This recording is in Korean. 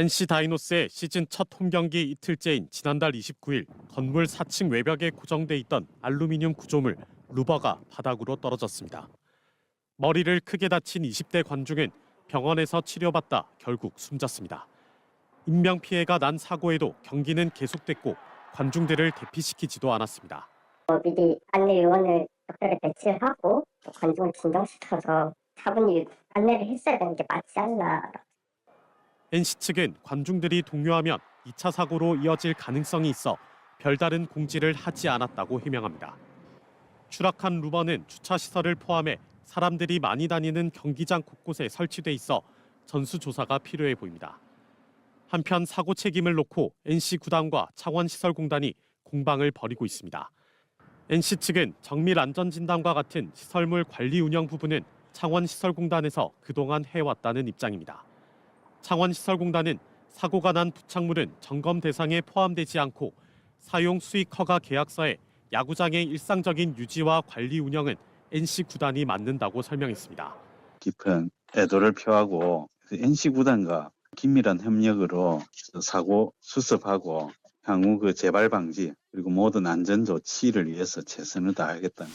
NC 다이노스의 시즌 첫 홈경기 이틀째인 지난달 29일 건물 4층 외벽에 고정돼 있던 알루미늄 구조물 루버가 바닥으로 떨어졌습니다. 머리를 크게 다친 20대 관중은 병원에서 치료받다 결국 숨졌습니다. 인명 피해가 난 사고에도 경기는 계속됐고 관중들을 대피시키지도 않았습니다. 미리 안내 요원을 적절히 배치를 하고 또 관중을 진정시켜서 차분히 안내를 했어야 되는 게 맞지 않나. NC 측은 관중들이 동요하면 2차 사고로 이어질 가능성이 있어 별다른 공지를 하지 않았다고 해명합니다. 추락한 루버는 주차 시설을 포함해 사람들이 많이 다니는 경기장 곳곳에 설치돼 있어 전수 조사가 필요해 보입니다. 한편 사고 책임을 놓고 NC 구단과 창원시설공단이 공방을 벌이고 있습니다. NC 측은 정밀 안전 진단과 같은 시설물 관리 운영 부분은 창원시설공단에서 그동안 해왔다는 입장입니다. 창원시설공단은 사고가 난 부착물은 점검 대상에 포함되지 않고 사용 수익 허가 계약서에 야구장의 일상적인 유지와 관리 운영은 NC 구단이 맡는다고 설명했습니다. 깊은 애도를 표하고 그 NC 구단과 긴밀한 협력으로 사고 수습하고 향후 그 재발 방지 그리고 모든 안전 조치를 위해서 최선을 다하겠다는.